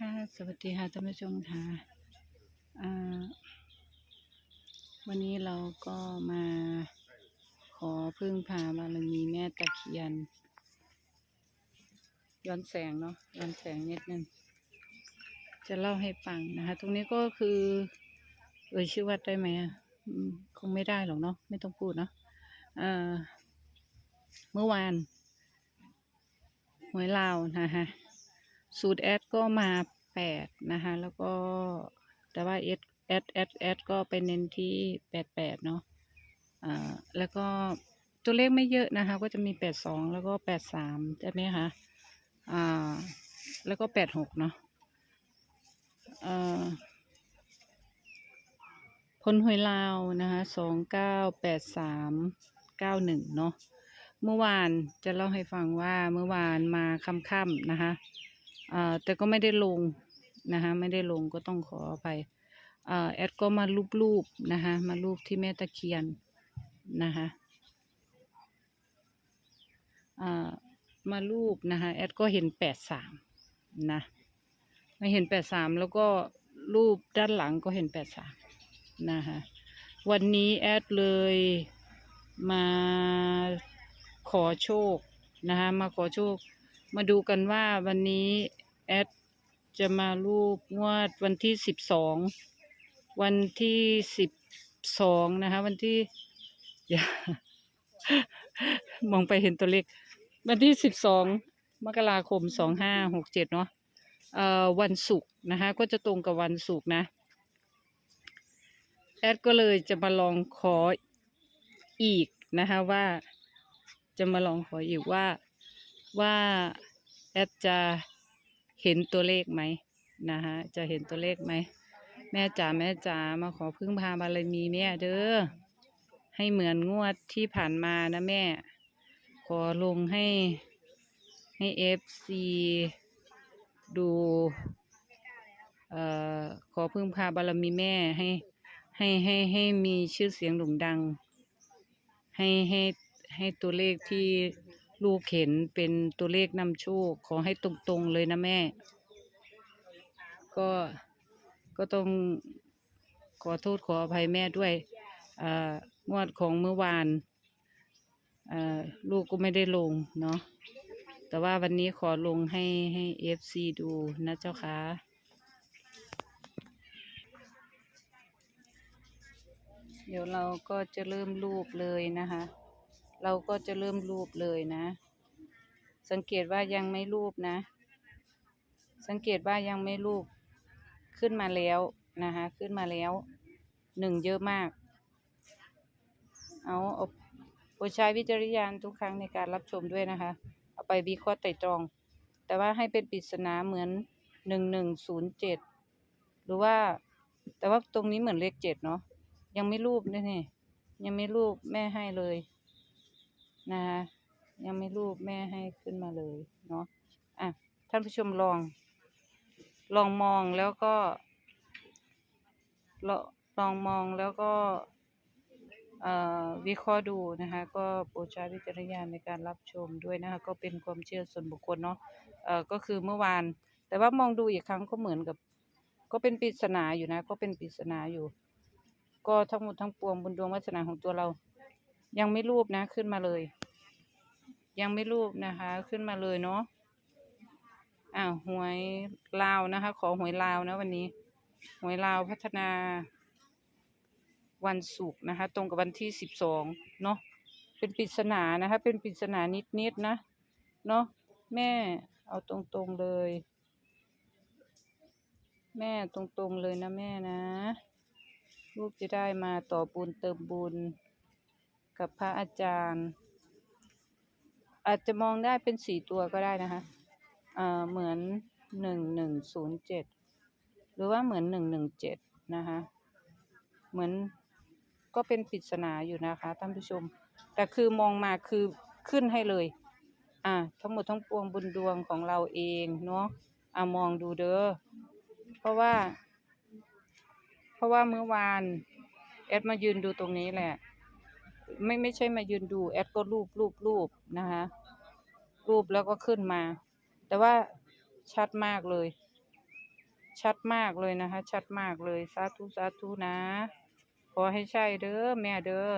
ค่ะ สวัสดีค่ะท่านผู้ชมค่ะอ่าวันนี้เราก็มาขอพึ่งพาบารมีแม่ตะเคียน ย้อนแสงเนาะย้อนแสงนิดนึงจะเล่าให้ฟังนะคะ ตรงนี้ก็คือ เอ่ยชื่อวัดได้ไหมอืมคงไม่ได้หรอกเนาะไม่ต้องพูดเนาะอ่าเมื่อวานหวยลาวนะคะ สูตรแอดก็มาแปดนะคะ แล้วก็แต่ว่าเอสแอดแอดแอดก็ไปเน้นที่แปดแปดเนาะอ่าแล้วก็ตัวเลขไม่เยอะนะคะ ก็จะมีแปดสองแล้วก็แปดสามใช่ไหมคะอ่าแล้วก็แปดหกเนาะอ่อพลหวยลาวนะคะสองเก้าแปดสามเก้าหนึ่งเนาะ เมื่อวานจะเล่าให้ฟังว่าเมื่อวานมาค่ำๆนะคะ อ่าแต่ก็ไม่ได้ลงนะคะไม่ได้ลงก็ต้องขออภัยอ่าแอดก็มารูปๆนะคะมารูปที่แม่ตะเคียนนะคะอ่ามารูปนะคะแอดก็เห็นแปดสามนะมาเห็นแปดสามแล้วก็รูปด้านหลังก็เห็นแปดสามนะคะวันนี้แอดเลยมาขอโชคนะคะมาขอโชค มาดูกันว่าวันนี้แอดจะมารูปงวดวันที่สิบสองวันที่สิบสองนะคะ วันที่อย่ามองไปเห็นตัวเลขวันที่สิบสองมกราคมสองห้าหกเจ็ดเนาะเอ่อวันศุกร์นะคะ ก็จะตรงกับวันศุกร์นะ แอดก็เลยจะมาลองขออีกนะคะว่า จะมาลองขออีกว่าว่า แอดจะเห็นตัวเลขไหมนะคะจะเห็นตัวเลขไหม แม่จ๋าแม่จ๋ามาขอพึ่งพาบารมีแม่เด้อให้เหมือนงวดที่ผ่านมานะแม่ ขอลงให้ให้เอฟซีดูเอ่อขอพึ่งพาบารมีแม่ให้ให้ให้ให้มีชื่อเสียงโด่งดัง ให้ให้ให้ตัวเลขที่ ลูกเห็นเป็นตัวเลขนำโชคขอให้ตรงๆเลยนะแม่ ก็ก็ต้องขอโทษขออภัยแม่ด้วยอ่างวดของเมื่อวานอ่าลูกก็ไม่ได้ลงเนาะแต่ว่าวันนี้ขอลงให้ให้เอฟซีดูนะเจ้าค่ะเดี๋ยวเราก็จะเริ่มรูปเลยนะคะ เราก็จะเริ่มรูปเลยนะ สังเกตว่ายังไม่รูปนะ สังเกตว่ายังไม่รูปขึ้นมาแล้วนะคะขึ้นมาแล้วหนึ่งเยอะมาก เอาเอาโปรดใช้วิจารณญาณทุกครั้งในการรับชมด้วยนะคะ เอาไปวิเคราะห์ไตร่ตรอง แต่ว่าให้เป็นปริศนาเหมือนหนึ่งหนึ่งศูนย์เจ็ดหรือว่า แต่ว่าตรงนี้เหมือนเลขเจ็ดเนาะยังไม่รูปนี่นี่ยังไม่รูปแม่ให้เลย นะคะยังไม่รูปแม่ให้ขึ้นมาเลยเนาะอะท่านผู้ชมลอง ลองมองแล้วก็ลองลองมองแล้วก็วิเคราะห์ดูนะคะ ก็โปรดใช้วิจารณญาณในการรับชมด้วยนะคะ ก็เป็นความเชื่อส่วนบุคคลเนาะเอ่อก็คือเมื่อวาน แต่ว่ามองดูอีกครั้งก็เหมือนกับ ก็เป็นปริศนาอยู่นะ ก็เป็นปริศนาอยู่ ก็ทั้งหมดทั้งปวงบนดวงวาสนาของตัวเรา ยังไม่รูปนะขึ้นมาเลย ยังไม่รูปนะคะ ขึ้นมาเลยเนาะอ้าวหวยลาวนะคะ ขอหวยลาวนะวันนี้ หวยลาวพัฒนาวันศุกร์นะคะ ตรงกับวันที่สิบสองเนาะเป็นปริศนานะคะ เป็นปริศนานิดๆนะเนาะแม่เอาตรงๆเลย แม่ตรงๆเลยนะแม่นะ ลูกจะได้มาต่อบุญเติมบุญ กับพระอาจารย์ อาจจะมองได้เป็นสี่ตัวก็ได้นะคะอ่าเหมือนหนึ่งหนึ่งศูนย์เจ็ดหรือว่าเหมือนหนึ่งหนึ่งเจ็ดนะคะเหมือนก็เป็นปริศนาอยู่นะคะท่านผู้ชม แต่คือมองมาคือขึ้นให้เลย อ่า ทั้งหมดทั้งปวงบุญดวงของเราเองเนาะอ่ามองดูเด้อเพราะว่า เพราะว่าเมื่อวานแอดมายืนดูตรงนี้แหละ ไม่ไม่ใช่มายืนดู แอดก็รูปรูปรูปนะคะรูปแล้วก็ขึ้นมา แต่ว่าชัดมากเลย ชัดมากเลยนะคะ ชัดมากเลย สาธุสาธุนะ ขอให้ใช่เด้อแม่เด้อ